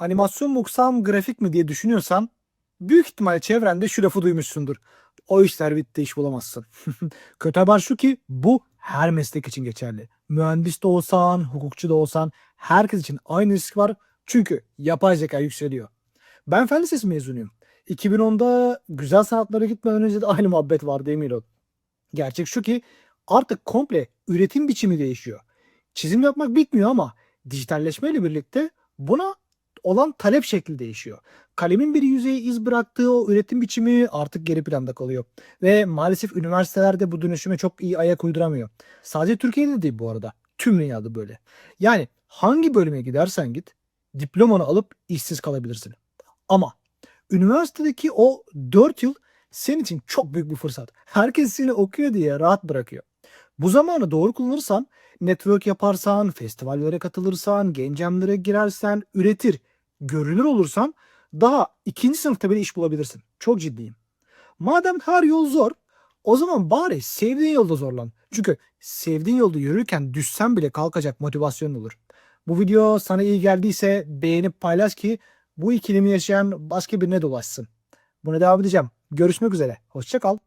animasyon mu okusam grafik mi diye düşünüyorsan büyük ihtimalle çevrende şu lafı duymuşsundur. O işler bitti iş bulamazsın. Kötü haber şu ki bu her meslek için geçerli. Mühendis de olsan, hukukçu da olsan herkes için aynı risk var. Çünkü yapay zeka yükseliyor. Ben fen lisesi mezunuyum. 2010'da güzel sanatlara gitmeden önce de aynı muhabbet vardı emin ol. Gerçek şu ki artık komple üretim biçimi değişiyor. Çizim yapmak bitmiyor ama dijitalleşmeyle birlikte buna olan talep şekli değişiyor. Kalemin bir yüzeye iz bıraktığı o üretim biçimi artık geri planda kalıyor. Ve maalesef üniversitelerde bu dönüşüme çok iyi ayak uyduramıyor. Sadece Türkiye'de değil bu arada. Tüm dünyada böyle. Yani hangi bölüme gidersen git diplomanı alıp işsiz kalabilirsin. Ama üniversitedeki o 4 yıl senin için çok büyük bir fırsat. Herkes seni okuyor diye rahat bırakıyor. Bu zamanı doğru kullanırsan, network yaparsan, festivallere katılırsan, gencemlere girersen, üretir, görünür olursan daha ikinci sınıfta bile iş bulabilirsin. Çok ciddiyim. Madem her yol zor, o zaman bari sevdiğin yolda zorlan. Çünkü sevdiğin yolda yürürken düşsen bile kalkacak motivasyon olur. Bu video sana iyi geldiyse beğenip paylaş ki bu ikilimi yaşayan başka birine dolaşsın. Buna devam edeceğim. Görüşmek üzere. Hoşça kal.